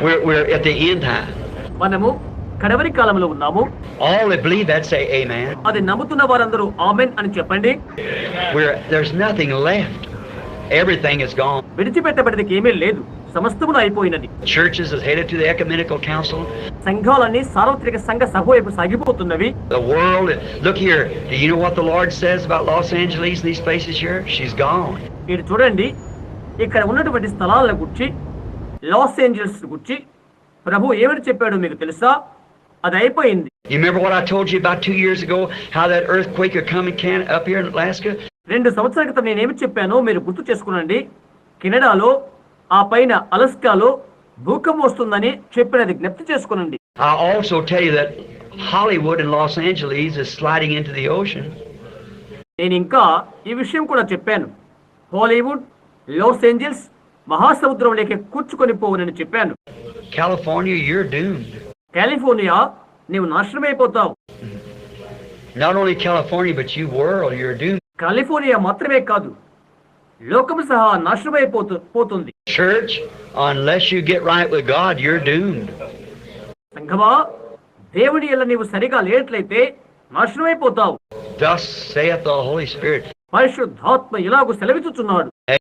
We're, we're at the end time. మనము కడవరి కాలంలో ఉన్నాము All that believe that say amen. అది నమ్ముతున్న వారందరూ ఆమెన్ అని చెప్పండి We're, there's nothing left. Everything is gone. విడిచిపెట్టబడినది ఏమీ లేదు సమస్తమును అయిపోయినది Churches is headed to the ecumenical council. సంఘాలన్నీ సార్వత్రిక సంఘ సభ వైపు సాగిపోతున్నవి The world, look here. Do you know what the Lord says about Los Angeles, these places here? She's gone. ఇటు చూడండి ఇక్కడ ఉన్నటువంటి స్థలాల గుర్చి లాస్ ఏంజల్స్ గుర్చి ప్రభు ఏమని చెప్పాడు మీకు తెలుసా? అది అయిపోయింది. రెండు సంవత్సరాల క్రితం నేను ఏమి చెప్పానో మీరు గుర్తు చేసుకునండి. కెనడాలో ఆ పైన అలస్కాలో భూకంపం వస్తుందని చెప్పినది జ్ఞప్తి చేసుకునండి. Hollywood and Los Angeles is sliding into the ocean. నేను ఇంకా ఈ విషయం కూడా చెప్పాను. హాలీవుడ్ లాస్ ఏంజల్స్ మహాసముద్రంలోకి కూర్చుకొని పోవునని చెప్పాను California, you're doomed. కాలిఫోర్నియా నీవు నాశనమైపోతావు Not only California, but you world, you're doomed. California మాత్రమే కాదు లోకము సహా నాశనమైపోతు పోతుంది Church, unless you get right with God, you're doomed. సంఘమా దేవుని ఎల్ల నీవు సరిగా లేనట్లయితే నాశనమైపోతావు Thus saith the Holy Spirit. పరిశుద్ధాత్మ ఇలాగు సెలవిచ్చుచున్నాడు